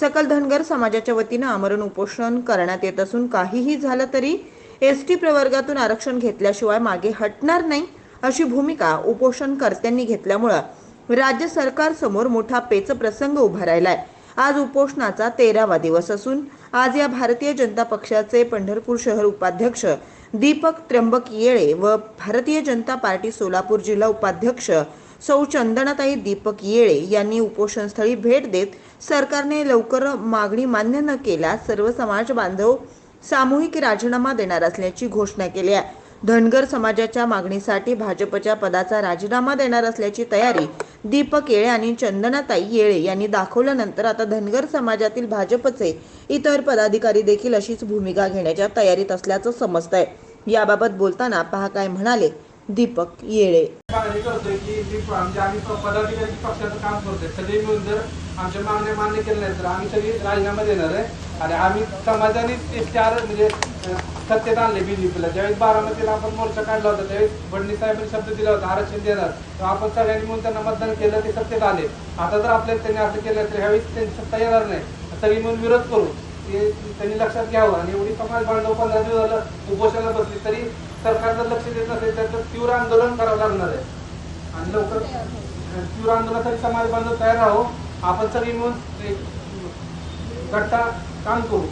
सकल धनगर समाजाच्या वतीनं आमरण उपोषण करण्यात येत असून काहीही झालं तरी एस टी प्रवर्गातून आरक्षण घेतल्याशिवाय मागे हटणार नाही अशी भूमिका उपोषणकर्त्यांनी घेतल्यामुळं राज्य सरकारसमोर मोठा पेच प्रसंग उभा राहिलाय. आज उपोषणाचा तेरावा दिवस असून आज या भारतीय जनता पक्षाचे पंढरपूर शहर उपाध्यक्ष दीपक त्र्यंबक येळे व भारतीय जनता पार्टी सोलापूर जिल्हा उपाध्यक्ष सौ चंदनाताई दीपक येळे यांनी उपोषणस्थळी भेट देत सरकारने लवकर मागणी मान्य न केल्यास सर्व समाज बांधव सामूहिक राजीनामा देणार असल्याची घोषणा केली आहे. धनगर समाजाच्या मागणीसाठी भाजपच्या पदाचा राजीनामा देणार असल्याची तयारी दीपक येळे आणि चंदनाताई येळे यांनी दाखवल्यानंतर आता धनगर समाजातील भाजपचे इतर पदाधिकारी देखील अशीच भूमिका घेण्याच्या तयारीत असल्याचं समजतंय. याबाबत बोलताना पहा काय म्हणाले दीपक येळे. मागणी करतोय की जी म्हणजे आम्ही पदाधिकारी पक्षाचं काम करतोय. सगळे मिळून जर आमच्या मागण्या मान्य केल्या नाही तर आम्ही सगळी राजीनामा देणार आहे. आणि आम्ही समाजाने ते चार म्हणजे सत्तेत आणले बीजेपीला ज्यावेळेस बारामतीला आपण मोर्चा काढला होता त्यावेळेस फडणवीस साहेबांनी शब्द दिला होता आरक्षण देणार. तर आपण सगळ्यांनी मिळून त्यांना मतदान केलं ते सत्तेत आले. आता जर आपल्याला त्यांनी असं केलं तर ह्यावेळेस त्यांची सत्ता येणार नाही. सगळी मिळून विरोध करू. ते त्यांनी लक्षात घ्यावं. आणि एवढी समाज बांधव पंधरा दिवस झालं उपोषणाला बसली तरी सरकार जर लक्ष देत नसेल तर तीव्र आंदोलन करावं लागणार आहे. आणि लवकर तीव्र आंदोलनासाठी समाज बांधव तयार राहो आपण सगळी मिळून गट्टा काम करू.